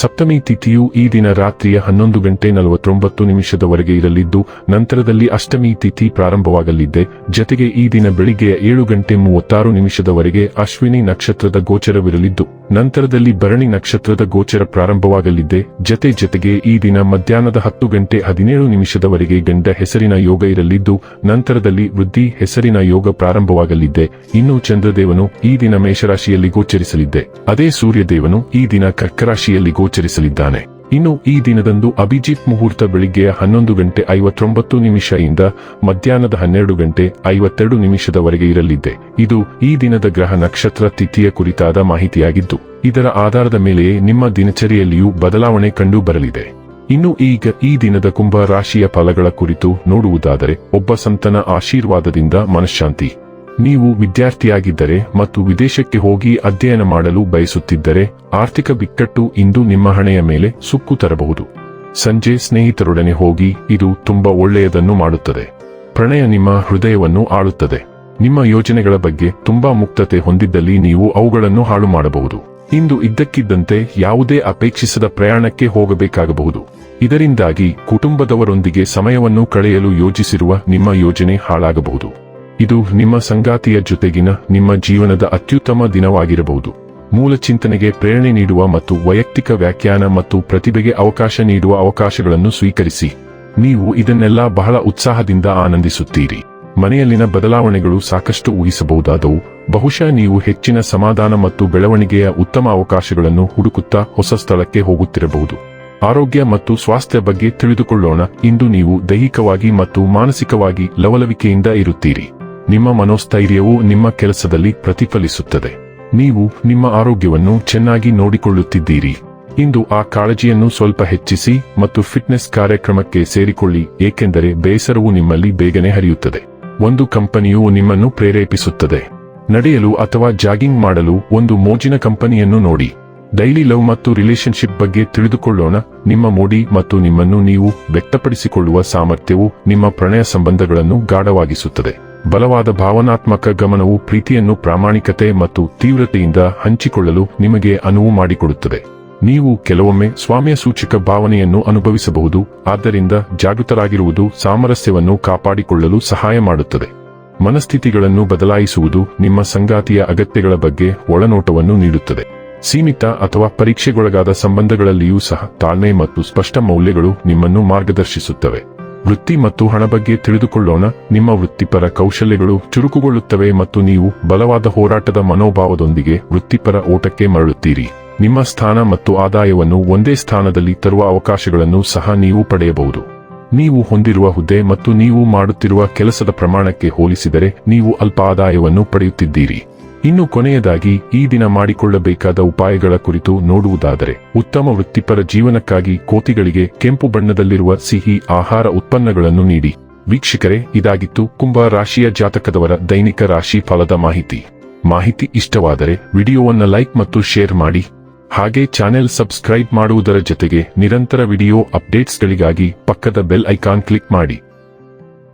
ಸಪ್ತಮಿ ತಿಥಿಯು ಈ ದಿನ ರಾತ್ರಿಯ ಹನ್ನೊಂದು ಗಂಟೆ ನಲವತ್ತೊಂಬತ್ತು ನಿಮಿಷದವರೆಗೆ ಇರಲಿದ್ದು, ನಂತರದಲ್ಲಿ ಅಷ್ಟಮಿ ತಿಥಿ ಪ್ರಾರಂಭವಾಗಲಿದ್ದೆ ಜತೆಗೆ ಈ ದಿನ ಬೆಳಿಗ್ಗೆಯ ಏಳು ಗಂಟೆ ಮೂವತ್ತಾರು ನಿಮಿಷದವರೆಗೆ ಅಶ್ವಿನಿ ನಕ್ಷತ್ರದ ಗೋಚರವಿರಲಿದ್ದು, ನಂತರದಲ್ಲಿ ಭರಣಿ ನಕ್ಷತ್ರದ ಗೋಚರ ಪ್ರಾರಂಭವಾಗಲಿದೆ. ಜತೆ ಜತೆಗೆ ಈ ದಿನ ಮಧ್ಯಾಹ್ನದ ಹತ್ತು ಗಂಟೆ ಹದಿನೇಳು ನಿಮಿಷದವರೆಗೆ ಗಂಡ ಹೆಸರಿನ ಯೋಗ ಇರಲಿದ್ದು, ನಂತರದಲ್ಲಿ ವೃದ್ಧಿ ಹೆಸರಿನ ಯೋಗ ಪ್ರಾರಂಭವಾಗಲಿದ್ದೆ ಇನ್ನು ಚಂದ್ರದೇವನು ಈ ದಿನ ಮೇಷರಾಶಿಯಲ್ಲಿ ಗೋಚರಿಸಲಿದ್ದೆ ಅದೇ ಸೂರ್ಯದೇವನು ಈ ದಿನ ಕರ್ಕರಾಶಿಯಲ್ಲಿ ಗೋಚರಿಸಲಿದ್ದಾನೆ. ಇನ್ನು ಈ ದಿನದಂದು ಅಭಿಜಿತ್ ಮುಹೂರ್ತ ಬೆಳಿಗ್ಗೆಯ ಹನ್ನೊಂದು ಗಂಟೆ ಐವತ್ತೊಂಬತ್ತು ನಿಮಿಷದಿಂದ ಮಧ್ಯಾಹ್ನದ ಹನ್ನೆರಡು ಗಂಟೆ ಐವತ್ತೆರಡು ನಿಮಿಷದವರೆಗೆ ಇರಲಿದೆ ಇದು ಈ ದಿನದ ಗ್ರಹ ನಕ್ಷತ್ರ ತಿಥಿಯ ಕುರಿತಾದ ಮಾಹಿತಿಯಾಗಿದ್ದು, ಇದರ ಆಧಾರದ ಮೇಲೆಯೇ ನಿಮ್ಮ ದಿನಚರಿಯಲ್ಲಿಯೂ ಬದಲಾವಣೆ ಕಂಡು ಬರಲಿದೆ. ಇನ್ನು ಈಗ ಈ ದಿನದ ಕುಂಭ ರಾಶಿಯ ಫಲಗಳ ಕುರಿತು ನೋಡುವುದಾದರೆ, ಒಬ್ಬ ಸಂತನ ಆಶೀರ್ವಾದದಿಂದ ಮನಃಶಾಂತಿ. ನೀವು ವಿದ್ಯಾರ್ಥಿಯಾಗಿದ್ದರೆ ಮತ್ತು ವಿದೇಶಕ್ಕೆ ಹೋಗಿ ಅಧ್ಯಯನ ಮಾಡಲು ಬಯಸುತ್ತಿದ್ದರೆ ಆರ್ಥಿಕ ಬಿಕ್ಕಟ್ಟು ಇಂದು ನಿಮ್ಮ ಹಣೆಯ ಮೇಲೆ ಸುಕ್ಕು ತರಬಹುದು. ಸಂಜೆ ಸ್ನೇಹಿತರೊಡನೆ ಹೋಗಿ ಇದು ತುಂಬಾ ಒಳ್ಳೆಯದನ್ನು ಮಾಡುತ್ತದೆ. ಪ್ರಣಯ ನಿಮ್ಮ ಹೃದಯವನ್ನು ಆಳುತ್ತದೆ. ನಿಮ್ಮ ಯೋಜನೆಗಳ ಬಗ್ಗೆ ತುಂಬಾ ಮುಕ್ತತೆ ಹೊಂದಿದ್ದಲ್ಲಿ ನೀವು ಅವುಗಳನ್ನು ಹಾಳು ಮಾಡಬಹುದು. ಇಂದು ಇದ್ದಕ್ಕಿದ್ದಂತೆ ಯಾವುದೇ ಅಪೇಕ್ಷಿಸದ ಪ್ರಯಾಣಕ್ಕೆ ಹೋಗಬೇಕಾಗಬಹುದು. ಇದರಿಂದಾಗಿ ಕುಟುಂಬದವರೊಂದಿಗೆ ಸಮಯವನ್ನು ಕಳೆಯಲು ಯೋಜಿಸಿರುವ ನಿಮ್ಮ ಯೋಜನೆ ಹಾಳಾಗಬಹುದು. ಇದು ನಿಮ್ಮ ಸಂಗಾತಿಯ ಜೊತೆಗಿನ ನಿಮ್ಮ ಜೀವನದ ಅತ್ಯುತ್ತಮ ದಿನವಾಗಿರಬಹುದು. ಮೂಲ ಚಿಂತನೆಗೆ ಪ್ರೇರಣೆ ನೀಡುವ ಮತ್ತು ವೈಯಕ್ತಿಕ ವ್ಯಾಖ್ಯಾನ ಮತ್ತು ಪ್ರತಿಭೆಗೆ ಅವಕಾಶ ನೀಡುವ ಅವಕಾಶಗಳನ್ನು ಸ್ವೀಕರಿಸಿ. ನೀವು ಇದನ್ನೆಲ್ಲ ಬಹಳ ಉತ್ಸಾಹದಿಂದ ಆನಂದಿಸುತ್ತೀರಿ. ಮನೆಯಲ್ಲಿನ ಬದಲಾವಣೆಗಳು ಸಾಕಷ್ಟು ಊಹಿಸಬಹುದಾದವು. ಬಹುಶಃ ನೀವು ಹೆಚ್ಚಿನ ಸಮಾಧಾನ ಮತ್ತು ಬೆಳವಣಿಗೆಯ ಉತ್ತಮ ಅವಕಾಶಗಳನ್ನು ಹುಡುಕುತ್ತಾ ಹೊಸ ಸ್ಥಳಕ್ಕೆ ಹೋಗುತ್ತಿರಬಹುದು. ಆರೋಗ್ಯ ಮತ್ತು ಸ್ವಾಸ್ಥ್ಯ ಬಗ್ಗೆ ತಿಳಿದುಕೊಳ್ಳೋಣ. ಇಂದು ನೀವು ದೈಹಿಕವಾಗಿ ಮತ್ತು ಮಾನಸಿಕವಾಗಿ ಲವಲವಿಕೆಯಿಂದ ಇರುತ್ತೀರಿ. ನಿಮ್ಮ ಮನೋಸ್ಥೈರ್ಯವು ನಿಮ್ಮ ಕೆಲಸದಲ್ಲಿ ಪ್ರತಿಫಲಿಸುತ್ತದೆ. ನೀವು ನಿಮ್ಮ ಆರೋಗ್ಯವನ್ನು ಚೆನ್ನಾಗಿ ನೋಡಿಕೊಳ್ಳುತ್ತಿದ್ದೀರಿ. ಇಂದು ಆ ಕಾಳಜಿಯನ್ನು ಸ್ವಲ್ಪ ಹೆಚ್ಚಿಸಿ ಮತ್ತು ಫಿಟ್ನೆಸ್ ಕಾರ್ಯಕ್ರಮಕ್ಕೆ ಸೇರಿಕೊಳ್ಳಿ, ಏಕೆಂದರೆ ಬೇಸರವು ನಿಮ್ಮಲ್ಲಿ ಬೇಗನೆ ಹರಿಯುತ್ತದೆ. ಒಂದು ಕಂಪನಿಯು ನಿಮ್ಮನ್ನು ಪ್ರೇರೇಪಿಸುತ್ತದೆ. ನಡೆಯಲು ಅಥವಾ ಜಾಗಿಂಗ್ ಮಾಡಲು ಒಂದು ಮೋಜಿನ ಕಂಪನಿಯನ್ನು ನೋಡಿ. ಡೈಲಿ ಲವ್ ಮತ್ತು ರಿಲೇಶನ್ಶಿಪ್ ಬಗ್ಗೆ ತಿಳಿದುಕೊಳ್ಳೋಣ. ನಿಮ್ಮ ಮೋಡಿ ಮತ್ತು ನಿಮ್ಮನ್ನು ನೀವು ವ್ಯಕ್ತಪಡಿಸಿಕೊಳ್ಳುವ ಸಾಮರ್ಥ್ಯವು ನಿಮ್ಮ ಪ್ರಣಯ ಸಂಬಂಧಗಳನ್ನು ಗಾಢವಾಗಿಸುತ್ತದೆ. ಬಲವಾದ ಭಾವನಾತ್ಮಕ ಗಮನವು ಪ್ರೀತಿಯನ್ನು ಪ್ರಾಮಾಣಿಕತೆ ಮತ್ತು ತೀವ್ರತೆಯಿಂದ ಹಂಚಿಕೊಳ್ಳಲು ನಿಮಗೆ ಅನುವು ಮಾಡಿಕೊಡುತ್ತದೆ. ನೀವು ಕೆಲವೊಮ್ಮೆ ಸ್ವಾಮ್ಯ ಸೂಚಕ ಭಾವನೆಯನ್ನು ಅನುಭವಿಸಬಹುದು, ಆದ್ದರಿಂದ ಜಾಗೃತರಾಗಿರುವುದು ಸಾಮರಸ್ಯವನ್ನು ಕಾಪಾಡಿಕೊಳ್ಳಲು ಸಹಾಯ ಮಾಡುತ್ತದೆ. ಮನಸ್ಥಿತಿಗಳನ್ನು ಬದಲಾಯಿಸುವುದು ನಿಮ್ಮ ಸಂಗಾತಿಯ ಅಗತ್ಯಗಳ ಬಗ್ಗೆ ಒಳನೋಟವನ್ನು ನೀಡುತ್ತದೆ. ಸೀಮಿತ ಅಥವಾ ಪರೀಕ್ಷೆಗೊಳಗಾದ ಸಂಬಂಧಗಳಲ್ಲಿಯೂ ಸಹ ತಾಳ್ಮೆ ಮತ್ತು ಸ್ಪಷ್ಟ ಮೌಲ್ಯಗಳು ನಿಮ್ಮನ್ನು ಮಾರ್ಗದರ್ಶಿಸುತ್ತವೆ. ವೃತ್ತಿ ಮತ್ತು ಹಣ ಬಗ್ಗೆ ತಿಳಿದುಕೊಳ್ಳೋಣ. ನಿಮ್ಮ ವೃತ್ತಿಪರ ಕೌಶಲ್ಯಗಳು ಚುರುಕುಗೊಳ್ಳುತ್ತವೆ ಮತ್ತು ನೀವು ಬಲವಾದ ಹೋರಾಟದ ಮನೋಭಾವದೊಂದಿಗೆ ವೃತ್ತಿಪರ ಓಟಕ್ಕೆ ಮರಳುತ್ತೀರಿ. ನಿಮ್ಮ ಸ್ಥಾನ ಮತ್ತು ಆದಾಯವನ್ನು ಒಂದೇ ಸ್ಥಾನದಲ್ಲಿ ತರುವ ಅವಕಾಶಗಳನ್ನು ಸಹ ನೀವು ಪಡೆಯಬಹುದು. ನೀವು ಹೊಂದಿರುವ ಹುದ್ದೆ ಮತ್ತು ನೀವು ಮಾಡುತ್ತಿರುವ ಕೆಲಸದ ಪ್ರಮಾಣಕ್ಕೆ ಹೋಲಿಸಿದರೆ ನೀವು ಅಲ್ಪ ಆದಾಯವನ್ನು ಪಡೆಯುತ್ತಿದ್ದೀರಿ. ಇನ್ನು ಕೊನೆಯದಾಗಿ ಈ ದಿನ ಮಾಡಿಕೊಳ್ಳಬೇಕಾದ ಉಪಾಯಗಳ ಕುರಿತು ನೋಡುವುದಾದರೆ, ಉತ್ತಮ ವೃತ್ತಿಪರ ಜೀವನಕ್ಕಾಗಿ ಕೋತಿಗಳಿಗೆ ಕೆಂಪು ಬಣ್ಣದಲ್ಲಿರುವ ಸಿಹಿ ಆಹಾರ ಉತ್ಪನ್ನಗಳನ್ನು ನೀಡಿ. ವೀಕ್ಷಕರೇ, ಇದಾಗಿತ್ತು ಕುಂಭ ರಾಶಿಯ ಜಾತಕದವರ ದೈನಿಕ ರಾಶಿ ಫಲದ ಮಾಹಿತಿ. ಮಾಹಿತಿ ಇಷ್ಟವಾದರೆ ವಿಡಿಯೋವನ್ನು ಲೈಕ್ ಮತ್ತು ಶೇರ್ ಮಾಡಿ. ಹಾಗೆ ಚಾನೆಲ್ ಸಬ್ಸ್ಕ್ರೈಬ್ ಮಾಡುವುದರ ಜೊತೆಗೆ ನಿರಂತರ ವಿಡಿಯೋ ಅಪ್ಡೇಟ್ಸ್ಗಳಿಗಾಗಿ ಪಕ್ಕದ ಬೆಲ್ ಐಕಾನ್ ಕ್ಲಿಕ್ ಮಾಡಿ.